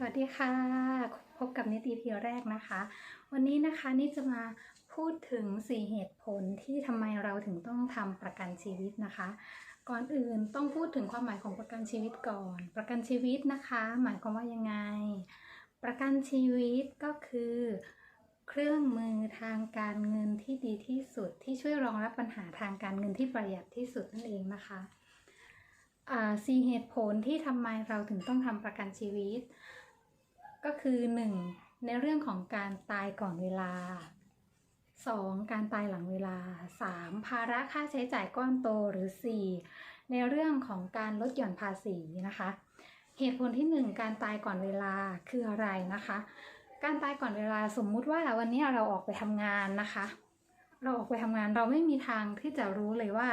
สวัสดีค่ะ พบกับนิติพีแรกนะคะ วันนี้นะคะนี่จะมาพูดถึง 4 เหตุผลที่ทำไมเราถึงต้องทำประกันชีวิตนะคะ ก่อนอื่นต้องพูดถึงความหมายของประกันชีวิตก่อน ประกันชีวิตนะคะ หมายความว่ายังไง ประกันชีวิตก็คือ เครื่องมือทางการเงินที่ดีที่สุดที่ช่วยรองรับปัญหาทางการเงินที่ประหยัดที่สุดนั่นเองนะคะสี่เหตุผลที่ทำไมเราถึงต้องทำประกันชีวิต ก็คือ 1. ในเรื่องของการตายก่อนเวลา 2. การตายหลังเวลา 3. ภาระค่าใช้จ่ายก้อนโตหรือ 4. ในเรื่องของการลดหย่อนภาษีนะคะ เหตุผลที่ 1 การตายก่อนเวลาคืออะไรนะคะ การตายก่อนเวลาสมมุติว่าวันนี้เราออกไปทำงานนะคะ เราออกไปทำงานเราไม่มีทางที่จะรู้เลยว่า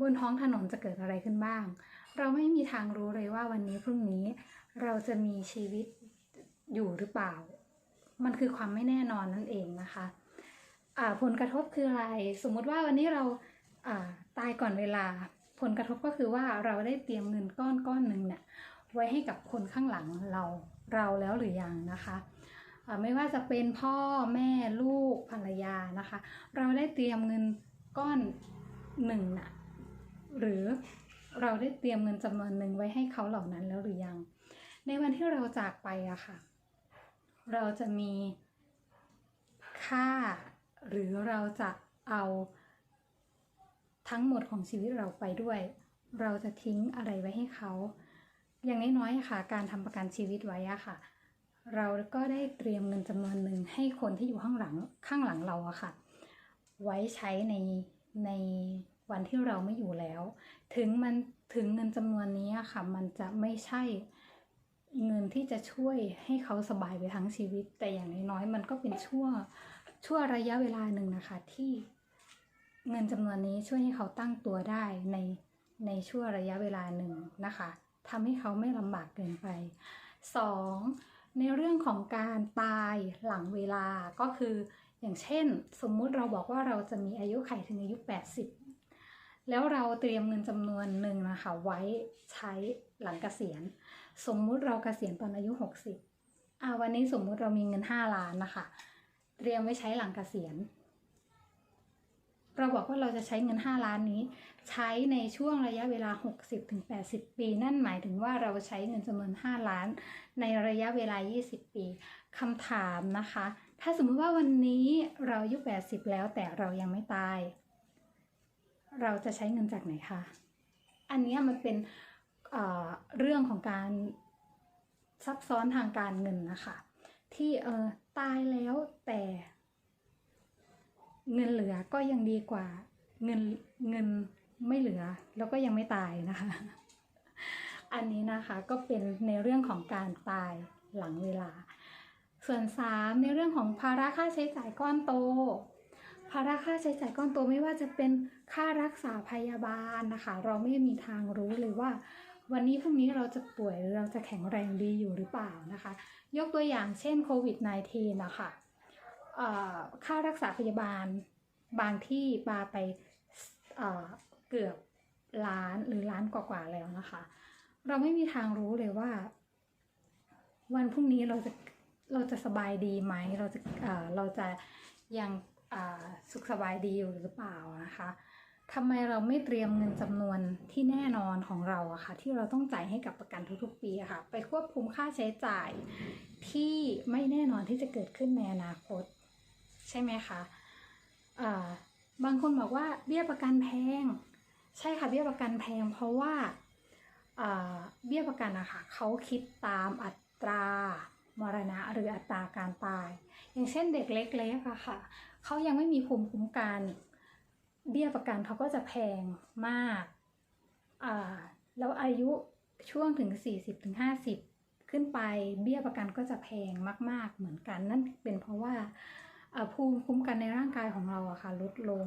บนท้องถนนจะเกิดอะไรขึ้นบ้าง เราไม่มีทางรู้เลยว่าวันนี้พรุ่งนี้ เราจะมีชีวิตอยู่หรือเปล่า มันคือความไม่แน่นอนนั่นเองนะคะอ่าผลกระทบคืออะไร สมมุติว่าวันนี้เราอ่าตายก่อนเวลา ผลกระทบก็คือว่าเราได้เตรียมเงินก้อนก้อนหนึ่งเนี่ยไว้ให้กับคนข้างหลังเราเราแล้วหรือยังนะคะไม่ว่าจะเป็นพ่อแม่ลูกภรรยานะคะ เราได้เตรียมเงินก้อนหนึ่งน่ะหรือเราได้เตรียมเงินจำนวนหนึ่งไว้ให้เขาเหล่านั้นแล้วหรือยัง ในวันที่เราจากไปอะค่ะ เราจะมีค่า หรือเราจะเอาทั้งหมดของชีวิตเราไปด้วย เราจะทิ้งอะไรไว้ให้เขา อย่างน้อยๆค่ะ การทำประกันชีวิตไว้อะค่ะ เราก็ได้เตรียมเงินจำนวนหนึ่งให้คนที่อยู่ข้างหลังข้างหลังเราอะค่ะ ไว้ใช้ในในวันที่เราไม่อยู่แล้ว ถึงมันถึงเงินจำนวนนี้อะค่ะ มันจะไม่ใช่ เงินที่จะช่วยให้เขาสบายไปทั้งชีวิต แต่อย่างน้อยๆมันก็เป็นชั่วชั่วระยะเวลาหนึ่งนะคะ ที่เงินจำนวนนี้ช่วยให้เขาตั้งตัวได้ในในช่วงระยะเวลาหนึ่งนะคะทำให้เขาไม่ลำบากเกินไปสองในเรื่องของการตายหลังเวลาก็คือ อย่างเช่น สมมุติเราบอกว่าเราจะมีอายุไขถึงอายุ 80 แล้วเราเตรียมเงินจำนวนหนึ่งนะคะ ไว้ใช้หลังเกษียณ สมมุติเราเกษียณตอนอายุ 60อ่าวันนี้สมมุติเรามีเงิน 5 ล้านนะคะ เตรียมไว้ใช้หลังเกษียณ เราบอกว่าเราจะใช้เงิน 5 ล้านนี้ ใช้ในช่วงระยะเวลา 60-80 ปี นั่นหมายถึงว่าเราใช้เงินจำนวน 5 ล้าน ในระยะเวลา 20 ปีคำถามนะคะ ถ้าสมมติว่าวันนี้เราอายุ 80 แล้วแต่เรายังไม่ตาย เราจะใช้เงินจากไหนคะ อันนี้มันเป็นเอ่อเรื่องของการซับซ้อนทางการเงินนะคะ ที่เออตายแล้วแต่ เงินเหลือก็ยังดีกว่าเงินเงินไม่เหลือ แล้วก็ยังไม่ตายนะคะ อันนี้นะคะก็เป็นในเรื่องของการตายหลังเวลา ส่วนสามในเรื่องของภาระค่าใช้จ่ายก้อนโต ภาระค่าใช้จ่ายก้อนโตไม่ว่าจะเป็นค่ารักษาพยาบาลนะคะ เราไม่มีทางรู้เลยว่า วันนี้พรุ่งนี้เราจะป่วยหรือเราจะแข็งแรงดีอยู่หรือเปล่านะคะ ยกตัวอย่างเช่นโควิด -19 นะคะค่ารักษาพยาบาลบางที่ปาไปเเกือบล้านหรือล้านกว่าๆแล้วนะคะ เราไม่มีทางรู้เลยว่า วันพรุ่งนี้เราจะเราจะสบายดีไหมเราจะเเราจะยังอ่า สุขสบายดีอยู่หรือเปล่านะคะทำไมเราไม่เตรียมเงินจำนวนที่แน่นอนของเราอะค่ะที่เราต้องจ่ายให้กับประกันทุกๆ ปีอะค่ะ ไปควบคุมค่าใช้จ่ายที่ไม่แน่นอนที่จะเกิดขึ้นในอนาคต ใช่ไหมคะบางคนบอกว่าเบี้ยประกันแพง ใช่ค่ะเบี้ยประกันแพง เพราะว่าเบี้ยประกันอะค่ะเขาคิดตามอัตรามรณะหรืออัตราการตาย อย่างเช่นเด็กเล็กๆอะค่ะ เขายังไม่มีภูมิคุ้มกัน เบี้ยประกันเขาก็จะแพงมากอ่าแล้วอายุช่วงถึง 40ถึง50ขึ้นไปเบี้ยประกันก็จะแพงมาก ๆ เหมือนกัน นั่นเป็นเพราะว่าภูมิคุ้มกันในร่างกายของเราอะค่ะลดลง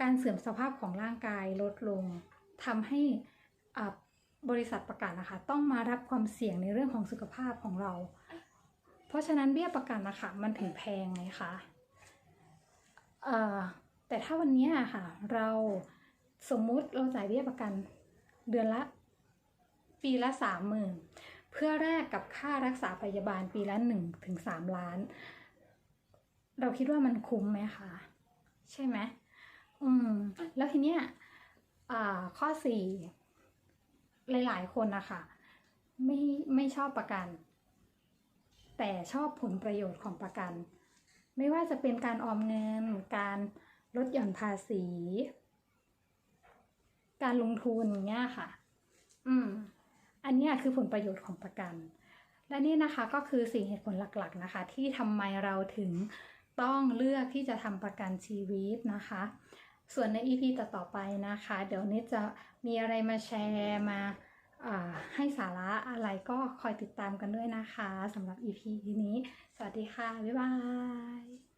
การเสื่อมสภาพของร่างกายลดลงทำให้บริษัทประกันนะคะต้องมารับความเสี่ยงในเรื่องของสุขภาพของเรา เพราะฉะนั้นเบี้ยประกันนะคะมันถึงแพงไงคะเอ่อ แต่ถ้าวันนี้ค่ะ เราสมมุติเราจ่ายเบี้ยประกันเดือนละ ปีละสามหมื่นเพื่อแลกกับค่ารักษาพยาบาลปีละ1ถึง3ล้าน เราคิดว่ามันคุ้มไหมคะใช่ไหมอืม แล้วทีเนี้ยข้อสี่หลายๆคนนะคะไม่ไม่ชอบประกัน แต่ชอบผลประโยชน์ของประกัน ไม่ว่าจะเป็นการออมเงิน การลดหย่อนภาษี การลงทุนเงี้ยค่ะ อืม อันนี้คือผลประโยชน์ของประกัน และนี่นะคะก็คือสี่เหตุผลหลักๆนะคะ ที่ทำไมเราถึงต้องเลือกที่จะทำประกันชีวิตนะคะ ส่วนใน EP ต่อๆไปนะคะ เดี๋ยวนิดจะมีอะไรมาแชร์มา ให้สาระอะไรก็คอยติดตามกันด้วยนะคะสำหรับ EP นี้ สวัสดีค่ะ บ๊ายบาย